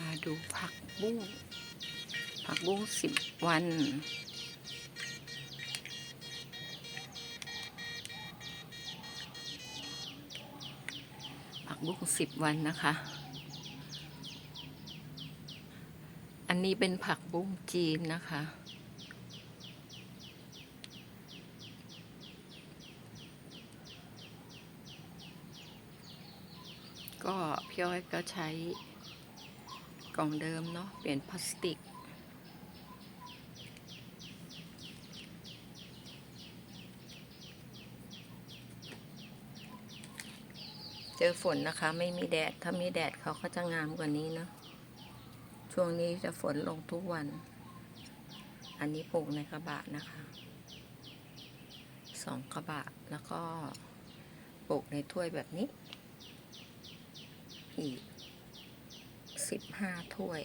มาดูผักบุ้ง ผักบุ้งสิบวัน ผักบุ้งสิบวันนะคะ อันนี้เป็นผักบุ้งจีนนะคะก็พี่อ้อยก็ใช้ กล่องเดิมเนาะเปลี่ยนพลาสติก เจอฝนนะคะไม่มีแดด ถ้ามีแดดเขาก็จะงามกว่านี้เนาะช่วงนี้จะฝนลงทุกวัน อันนี้ปลูกในกระบะนะคะสองกระบะแล้วก็ปลูกในถ้วยแบบนี้ อีก สิบห้าถ้วย